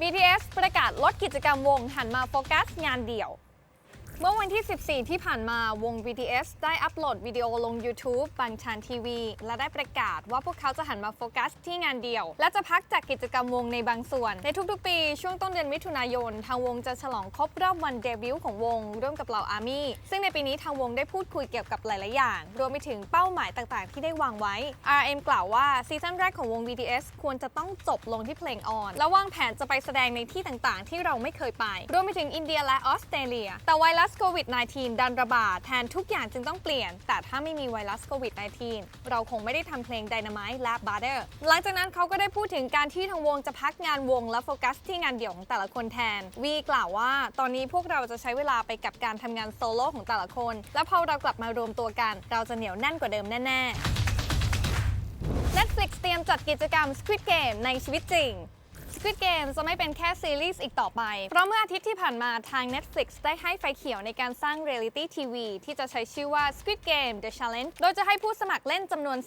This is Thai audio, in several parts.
BTS ประกาศลดกิจกรรมวงหันมาโฟกัสงานเดี่ยว เมื่อวันที่ 14 ที่ผ่านมาวง BTS ได้อัปโหลดวิดีโอลง YouTube บางชานทีวี และได้ประกาศว่าพวกเขาจะหันมาโฟกัสที่งานเดี่ยว และจะพักจากกิจกรรมวงในบางส่วน ในทุกๆ ปีช่วงต้นเดือนมิถุนายน ทางวงจะฉลองครบรอบวันเดบิวต์ของวง ร่วมกับเหล่าอาร์มี่ซึ่งในปีนี้ทางวงได้พูดคุยเกี่ยวกับหลาย ๆ อย่าง รวมไปถึงเป้าหมายต่าง ๆ ที่ได้วางไว้ RM กล่าวว่าซีซั่นแรกของวง BTS ควรจะต้องจบลงที่เพลงออนและวางแผนจะไปแสดงในที่ต่าง ๆ ที่เราไม่เคยไป รวมไปถึงอินเดียและออสเตรเลีย แต่ไวรัสโควิด -19 ดันระบาดแทนทุกอย่างจึงต้องเปลี่ยน แต่ถ้าไม่มีไวรัสโควิด -19 เราคงไม่ได้ทำเพลง Dynamite และ Butter หลังจากนั้นเขาก็ได้พูดถึงการที่ทางวงจะพักงานวงและโฟกัสที่งานเดี่ยวของแต่ละคนแทน วีกล่าวว่า ตอนนี้พวกเราจะใช้เวลาไปกับการทำงานโซโล่ของแต่ละคน และพอเรากลับมารวมตัวกัน เราจะเหนียวแน่นกว่าเดิมแน่ ๆ Netflix เตรียมจัดกิจกรรม Squid Game ในชีวิตจริง Squid Game จะไม่เป็นแค่ซีรีส์อีกต่อไป เพราะเมื่ออาทิตย์ที่ผ่านมาทาง Netflix ได้ให้ไฟเขียวในการสร้าง Reality TV ที่จะใช้ชื่อว่า Squid Game The Challenge โดยจะให้ผู้สมัครเล่นจำนวน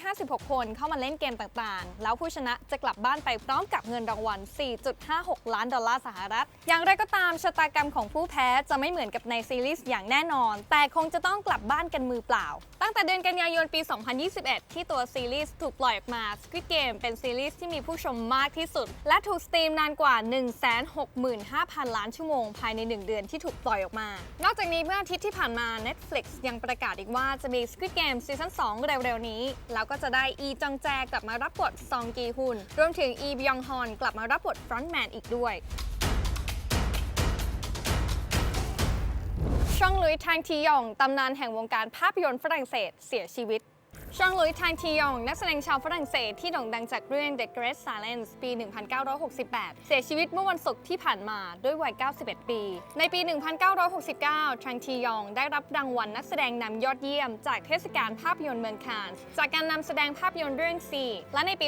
456 คนเข้ามาเล่นเกมต่างๆ แล้วผู้ชนะจะกลับบ้านไปพร้อมกับเงินรางวัล 4.56 ล้านดอลลาร์สหรัฐ อย่างไรก็ตามชะตากรรมของผู้แพ้จะไม่เหมือนกับในซีรีส์อย่างแน่นอน แต่คงจะต้องกลับบ้านกันมือเปล่า ตั้งแต่เดือนกันยายนปี 2021 ที่ตัวซีรีส์ถูกปล่อยออกมา Squid Game เป็นซีรีส์ที่มีผู้ชมมากที่สุดและถูกสตรีมนานกว่า 165,000 ล้านชั่วโมง ภายใน 1 เดือนที่ถูกปล่อยออกมา นอกจากนี้เมื่ออาทิตย์ที่ผ่านมา Netflix ยังประกาศอีกว่าจะมี Squid Game ซีซั่น2 เร็วๆ นี้ แล้วก็จะได้อีจองแจกลับมารับบทซองกีฮุนรวมถึงอีบยองฮอนกลับมารับบทฟรอนต์แมนอีกด้วยช่องลุยทางทียองตำนานแห่งวงการภาพยนตร์ฝรั่งเศสเสียชีวิต ชองลุยทางทียอง นักแสดงชาวฝรั่งเศสที่โด่งดังจากเรื่อง The Great Silence ปี 1968 เสียชีวิตเมื่อวันศุกร์ที่ผ่านมาด้วยวัย 91 ปี ในปี 1969 ทางทียองได้รับรางวัลนักแสดงนำยอดเยี่ยม จากเทศกาลภาพยนตร์เมืองคานส์จากการนำแสดงภาพยนตร์เรื่องซีและในปี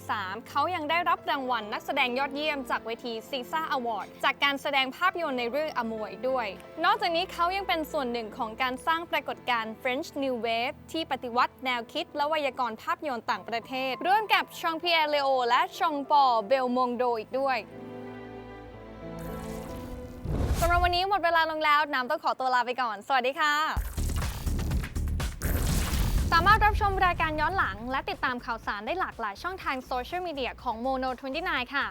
2013 เขายังได้รับรางวัลนักแสดงยอดเยี่ยม จากเวทีซีซ่าอวอร์ดจากการแสดงภาพยนตร์ในเรื่องอมวยด้วย นอกจากนี้เขายังเป็นส่วนหนึ่งของการสร้างปรากฏการณ์ French New Wave ที่ปฏิวัติแนวคิดและไวยากรณ์ภาพยนตร์ต่างประเทศ ร่วมกับชองเพียร์เลโอและชองปอเบลมงโดอีกด้วยสำหรับวันนี้หมดเวลาลงแล้ว น้ำต้องขอตัวลาไปก่อน สวัสดีค่ะ สามารถรับชมรายการย้อนหลัง และติดตามข่าวสารได้หลากหลายช่องทางโซเชียลมีเดียของ Mono 29 ค่ะ